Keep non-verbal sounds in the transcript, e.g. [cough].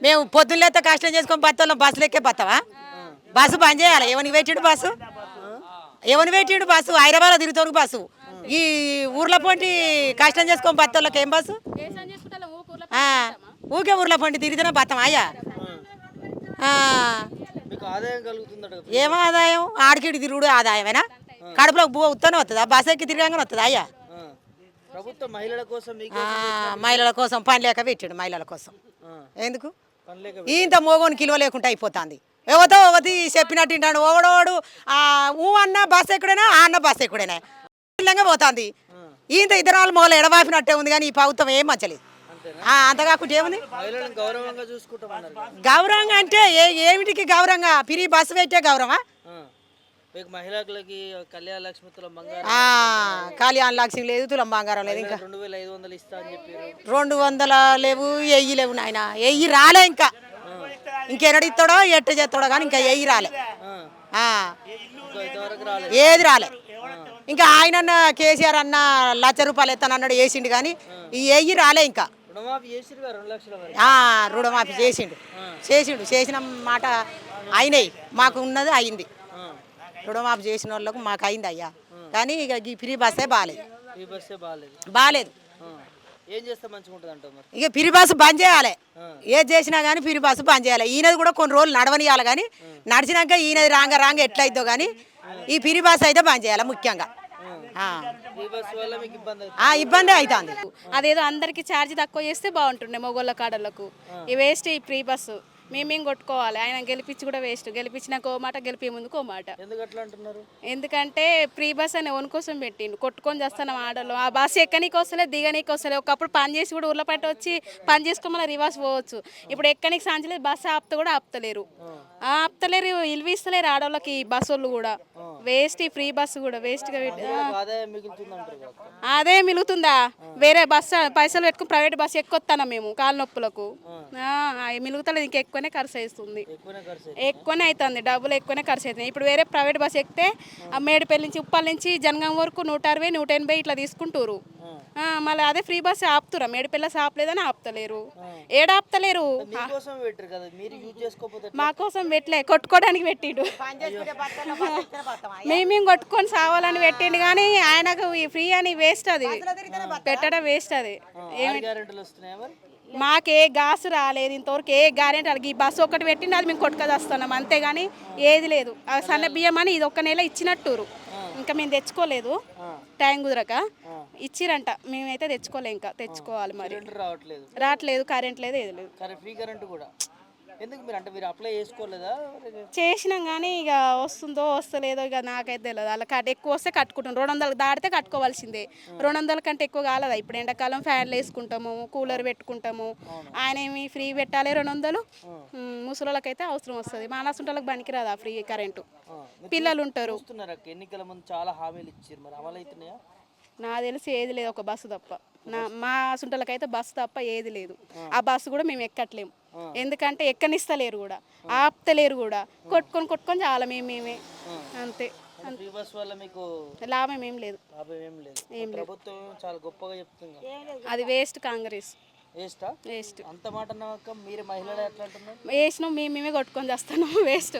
మేము పొద్దున్నలేత కష్టం చేసుకొని బస్తాలో బస్సులు ఎక్కే బతావా బస్సు బంద్ చేయాలి? ఎవరికి పెట్టిండు బస్సు? ఎవరిని పెట్టిండు బస్సు? హైదరాబాద్ తిరుగుతారు బస్సు. ఈ ఊర్ల పొంటి కష్టం చేసుకొని బత్తోళ్ళకి ఏం బస్సు? ఊకే ఊర్ల పొంటి తిరిగితేనే బతాం అయ్యా? మీకు ఆదాయం ఆడికిడి తిరుగుడు ఆదాయమేనా? కడుపులో ఉత్తనే వస్తుందా బస్ ఎక్కి తిరగంగానే వస్తుందా అయ్యా. ప్రభుత్వం మహిళల కోసం మహిళల పని లేక పెట్టాడు మహిళల కోసం. ఎందుకు? ఇంత మోగోని కిలో లేకుండా అయిపోతుంది. ఎవతో ఒకటి చెప్పినట్టు వింటాడు ఓడోడు ఆ ఊ అన్న బస్ ఎక్కుడైనా ఆ అన్న బస్ ఎక్కుడైనా. ఇల్లంగా పోతుంది. ఇంత ఇద్దరాలు మొగలు ఎడవాపినట్టే ఉంది కానీ ఈ ప్రభుత్వం ఏం మంచలేదు అంతేనా? ఆ, అంత కాకుండా ఏముంది? గౌరవంగా అంటే ఏమిటికి గౌరవంగా? పిరి బస్సు పెట్టే గౌరవమా. మీకు మహిళలకి కళ్యాణ లక్ష్మి తులం బంగారం ఆ, కళ్యాణ లక్ష్మి లేదు తులం బంగారం లేదు ఇంకా. రెండు వేల ఐదు వందలు ఇస్తా అని చెప్పారు. రెండు వందల లేవు ఎయ్యి లేవు నాయన. ఎయ్యి రాలే ఇంకా. ఇంకెన్నడు ఇస్తాడో ఎట్ట చేస్తాడో కానీ ఇంకా ఎయ్యి రాలే. ఏది రాలే. ఇంకా ఆయన కేసీఆర్ అన్న లక్ష రూపాయలు ఎత్తానన్నాడు వేసిండు కానీ ఈ ఎయ్యి రాలే ఇంకా. రుణమాఫీ చేసిండు. చేసిండు. చేసిన మాట అయినాయి మాకు ఉన్నది అయింది. రుణమాఫీ చేసిన వాళ్ళకు మాకు అయింది అయ్యా. కానీ ఇక ఈ ఫ్రీ బస్సే బాగాలేదు ఈ బస్సే బాగాలేదు బాగాలేదు ఆ. ఏం చేస్తే మంచిగా ఉంటుంది అంటావు మరి? ఇక పిరి బస్సు బంద్ చేయాలి. ఏది చేసినా కానీ పిరి బస్సు బంద్ చేయాలి. ఈయనది కూడా కొన్ని రోజులు నడవనియాలి కానీ నడిచినాక ఈయనది రాంగ రాంగ ఎట్లయిద్దో కానీ ఈ పిరి బస్సు అయితే బంద్ చేయాలి ముఖ్యంగా. ఇబ్బంది అవుతుంది. అదేదో అందరికి ఛార్జ్ తక్కువ చేస్తే బాగుంటుండే మొగోళ్ళ కాడలకు. ఈ వేస్ట్ ఈ ఫ్రీ బస్సు. మేమేం కొట్టుకోవాలి? ఆయన గెలిపించి కూడా వేస్ట్. గెలిపించినాక ఓ మాట గెలిపే ముందుకు ఓ మాట ఎందుకంటే ఫ్రీ బస్ అని ఓన్ కోసం పెట్టిండు. కొట్టుకొని చేస్తాను ఆడలు ఆ బస్సు ఎక్కనీకి వస్తలే దిగనీకి వస్తలే. ఒకప్పుడు పని చేసి కూడా ఊర్లో పట్టి వచ్చి పని చేసుకోమని రివర్స్ పోవచ్చు. ఇప్పుడు ఎక్కనికి సాంచలేదు బస్సు ఆపుతా కూడా ఆపుతలేరు. ఆపుతలేరు ఇల్విస్తలేరు ఆడవాళ్ళకి ఈ బస్సు వాళ్ళు కూడా. వేస్ట్ ఈ ఫ్రీ బస్సు కూడా వేస్ట్గా అదే మిలుగుతుందా వేరే బస్సు పైసలు పెట్టుకుని ప్రైవేట్ బస్సు ఎక్కువస్తాను మేము కాలు నొప్పులకు? మిలుగుతలేదు ఇంకా ఎక్కువనే ఖర్చు అవుతుంది ఎక్కువనే అవుతుంది డబ్బులు ఎక్కువనే ఖర్చు అవుతుంది ఇప్పుడు వేరే ప్రైవేట్ బస్సు ఎక్కితే ఆ మేడిపల్లి నుంచి ఉప్పల్ నుంచి జనగాం వరకు నూట అరవై నూట ఎనభై ఇట్లా తీసుకుంటారు. ఆ, మళ్ళీ అదే ఫ్రీ బస్సు ఆపుతురా? మేడిపల్లి ఆపలేదని ఆపుతలేరు. ఏడ ఆపుతలేరు? మీకోసం పెట్టరు కదా మీరు యూజ్ చేసుకోకపోతే మా కోసం పెట్టలే కొట్టుకోవడానికి పెట్టిండు. మేమేం కొట్టుకొని సావాలని పెట్టిండు కానీ ఆయనకు ఈ ఫ్రీ అని వేస్ట్ అది. పెట్టడం వేస్ట్ అది. మాకే గాసు రాలేదు ఇంతవరకు ఏ గ్యారెంటీ అలాగే ఈ బస్సు ఒకటి పెట్టింది అది మేము కొట్టుకొస్తున్నాం అంతేగాని ఏది లేదు. ఆ సన్న బియ్యం అని ఇది ఒక్క నెల ఇచ్చినట్టురు. ఇంకా మేము తెచ్చుకోలేదు. టైం కుదరక. ఇచ్చిరంట. మేమైతే తెచ్చుకోలే ఇంకా. తెచ్చుకోవాలి మరి. రావట్లేదు. రావట్లేదు కరెంట్ లేదు ఏది లేదు. కరెంట్ ఫ్రీ కరెంట్ కూడా. ఎందుకు మీరు అంటే మీరు అప్లై చేసుకోలేదా? చేసినాం కానీ ఇక వస్తుందో వస్తలేదో ఇక నాకైతే తెలియదు అలా కట్ ఎక్కువ వస్తే కట్టుకుంటాం. రెండు వందలు దాటితే కట్టుకోవాల్సిందే. రెండు వందల కంటే ఎక్కువ కాలేదా? ఇప్పుడు ఎండాకాలం ఫ్యాన్లు వేసుకుంటాము కూలర్ పెట్టుకుంటాము. ఆయన ఏమి ఫ్రీ పెట్టాలి రెండు వందలు? ముసలోళ్ళకైతే అవసరం వస్తుంది. మా నసుంటోళ్ళకి పనికిరాదు ఆ ఫ్రీ కరెంటు? పిల్లలు ఉంటారు. ఎన్నికల ముందు చాలా హామీలు ఇచ్చారు మరి అమలు అవుతున్నాయా నాకు తెలిసి ఏది లేదు ఒక బస్సు తప్ప. నా మా సుంటలకైతే బస్సు తప్ప ఏది లేదు. ఆ. బస్సు కూడా మేము ఎక్కట్లేము ఎందుకంటే ఎక్కనిస్తలేరు కూడా ఆపుతలేరు కూడా. కొట్టుకొని కొట్టుకొని చాలా మేము. మేమే అంతే. ఫ్రీ బస్ వల్ల మీకు లాభం ఏం లేదు. లాభం ఏం లేదు. ప్రభుత్వం చాలా గొప్పగా చెప్తుంది? అది వేస్ట్ కాంగ్రెస్. వేస్టా వేస్ట్. అంత మాట మీరు మహిళలు ఎట్లా అంటున్నారు? వేసినాం మేము మేమే కొట్టుకొని చేస్తున్నాం. [laughs] వేస్ట్.